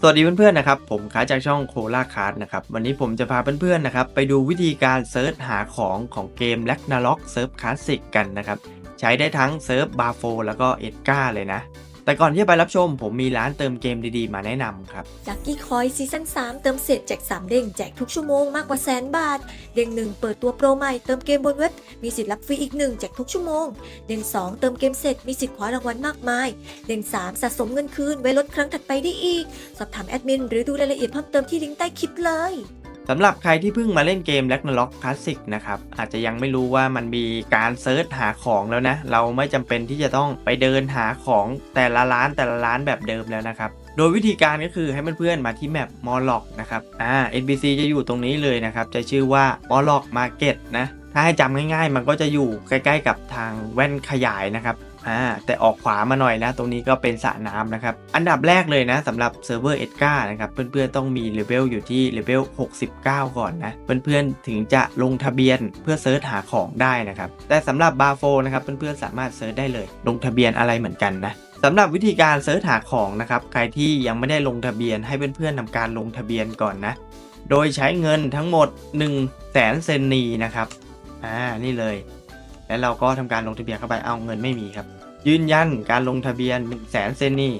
สวัสดีเพื่อนๆนะครับผมค้าจากช่องโคลาคาร์ดนะครับวันนี้ผมจะพาเพื่อนๆนะครับไปดูวิธีการเซิร์ชหาของของเกมแล็กนาล็อกเซิร์ฟคลาสสิกกันนะครับใช้ได้ทั้งเซิร์ฟบาโฟแล้วก็เอ็ดกาเลยนะ แต่ก่อนที่จะไปรับชม ผมมีร้านเติมเกมดีๆ มาแนะนำครับลักกี้คอยซีซั่น3เติมเสร็จแจก3เด้งแจกทุกชั่วโมงมากกว่าแสนบาท เด้ง1 เปิดตัวโปรใหม่เติมเกมบนเว็บ มีสิทธิ์รับฟรีอีก 1 แจกทุกชั่วโมง เด้ง2 เติมเกมเสร็จมีสิทธิ์คว้ารางวัลมากมาย เด้ง3สะสมเงินคืนไว้ลดครั้งถัดไปได้อีก สอบถามแอดมินหรือดูรายละเอียดเพิ่มเติมที่ลิงก์ใต้คลิปเลย สำหรับใครที่เพิ่งมาเล่นเกม l a g n a r o k Classic นะครับ อาจจะยังไม่รู้ว่ามันมีการเซิร์ชหาของแล้วนะ เราไม่จำเป็นที่จะต้องไปเดินหาของแต่ละร้านแต่ละร้านแบบเดิมแล้วนะครับโดยวิธีการก็คือให้เพื่อนๆมาที่แมปมอลล็อกนะครับ อ่า NPC จะอยู่ตรงนี้เลยนะครับ จะชื่อว่ามอลล็อกมาร์เก็ตนะ ถ้าให้จำง่ายๆ มันก็จะอยู่ใกล้ๆ กับทางแว่นขยายนะครับอ่าแต่ออกขวามาหน่อยนะ ตรงนี้ก็เป็นสระน้ำนะครับ อันดับแรกเลยนะสำหรับเซิร์ฟเวอร์เอ็ดการ์นะครับเพื่อนๆต้องมีเลเวลอยู่ที่เลเวล69 ก่อนนะเพื่อนๆถึงจะลงทะเบียนเพื่อเซิร์ชหาของได้นะครับแต่สำหรับบาโฟนะครับเพื่อนๆสามารถเซิร์ชได้เลย ลงทะเบียนอะไรเหมือนกันนะสำหรับวิธีการเซิร์ชหาของนะครับใครที่ยังไม่ได้ลงทะเบียนให้เพื่อนๆทำการลงทะเบียนก่อนนะโดยใช้เงินทั้งหมด 1 0 0 0 0แสนเซนนีนะครับ อ่านี่เลย แล้วเราก็ทำการลงทะเบียนเข้าไปเอาเงินไม่มีครับ ยืนยันการลงทะเบียน 1 0 0 0 0แสนเซนนี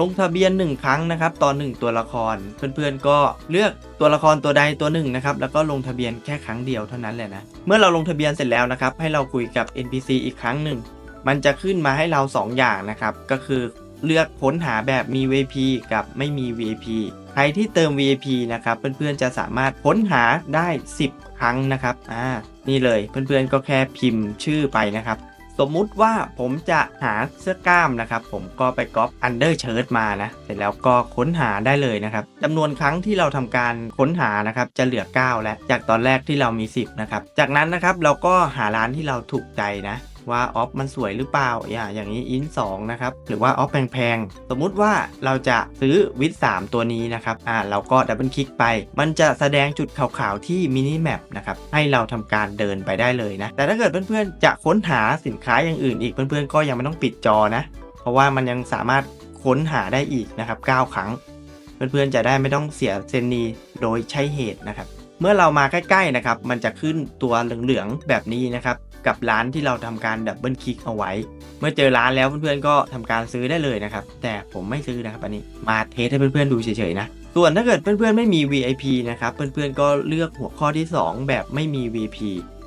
ลงทะเบียน 1 ครั้งนะครับต่อ1ตัวละคร เพื่อนๆก็เลือกตัวละครตัวใดตัวหนึ่งนะครับแล้วก็ลงทะเบียนแค่ครั้งเดียวเท่านั้นแหละนะเมื่อเราลงทะเบียนเสร็จแล้วนะครับให้เราคุยกับ NPC อีกครั้งหนึ่งมันจะขึ้นมาให้เรา 2 อย่างนะครับก็คือ เลือกค้นหาแบบมี VIP กับไม่มี VIP ใครที่เติม VIP นะครับ เพื่อนๆจะสามารถค้นหาได้ 10 ครั้งนะครับ อ่า นี่เลยเพื่อนๆก็แค่พิมพ์ชื่อไปนะครับสมมุติว่าผมจะหาเสื้อกล้ามนะครับ ผมก็ไปก๊อปอันเดอร์เชิร์ตมานะเสร็จแล้วก็ค้นหาได้เลยนะครับจำนวนครั้งที่เราทำการค้นหานะครับจะเหลือ 9 แล้วจากตอนแรกที่เรามี 10 นะครับ จากนั้นนะครับเราก็หาร้านที่เราถูกใจนะ ว่าออฟมันสวยหรือเปล่าอย่าอย่างนี้อิน2นะครับหรือว่าออฟแพงๆ สมมุติว่าเราจะซื้อวิด3ตัวนี้นะครับอ่าเราก็ดับเบิลคลิกไป มันจะแสดงจุดขาวๆที่มินิแมปนะครับให้เราทำการเดินไปได้เลยนะ แต่ถ้าเกิดเพื่อนๆ จะค้นหาสินค้าอย่างอื่นอีกเพื่อนๆ ก็ยังไม่ต้องปิดจอนะ เพราะว่ามันยังสามารถค้นหาได้อีกนะครับ9ครั้ง เพื่อนๆ จะได้ไม่ต้องเสียเซนนีโดยใช่เหตุนะครับ เมื่อเรามาใกล้ๆนะครับ มันจะขึ้นตัวเหลืองๆแบบนี้นะครับ กับร้านที่เราทำการดับเบิลคลิกเอาไว้ เมื่อเจอร้านแล้วเพื่อนๆก็ทำการซื้อได้เลยนะครับ แต่ผมไม่ซื้อนะครับอันนี้มาเทสให้เพื่อนๆดูเฉยๆนะส่วนถ้าเกิดเพื่อนๆไม่มี VIP นะครับเพื่อนๆก็เลือกหัวข้อที่ 2 แบบไม่มี VIP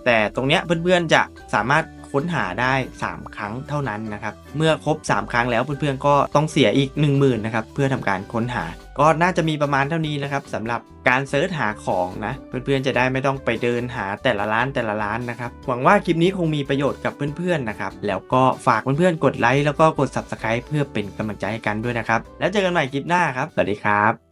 แต่ตรงเนี้ยเพื่อนๆจะสามารถ ค้นหาได้ 3 ครั้งเท่านั้นนะครับ เมื่อครบ 3 ครั้งแล้วเพื่อนๆก็ต้องเสียอีก 10,000นะครับเพื่อทำการค้นหา ก็น่าจะมีประมาณเท่านี้นะครับสำหรับการเซิร์ชหาของนะเพื่อนๆจะได้ไม่ต้องไปเดินหาแต่ละร้านแต่ละร้านนะครับหวังว่าคลิปนี้คงมีประโยชน์กับเพื่อนๆนะครับแล้วก็ฝากเพื่อนๆกดไลค์แล้วก็กด Subscribe เพื่อเป็นกำลังใจให้กันด้วยนะครับแล้วเจอกันใหม่คลิปหน้าครับสวัสดีครับ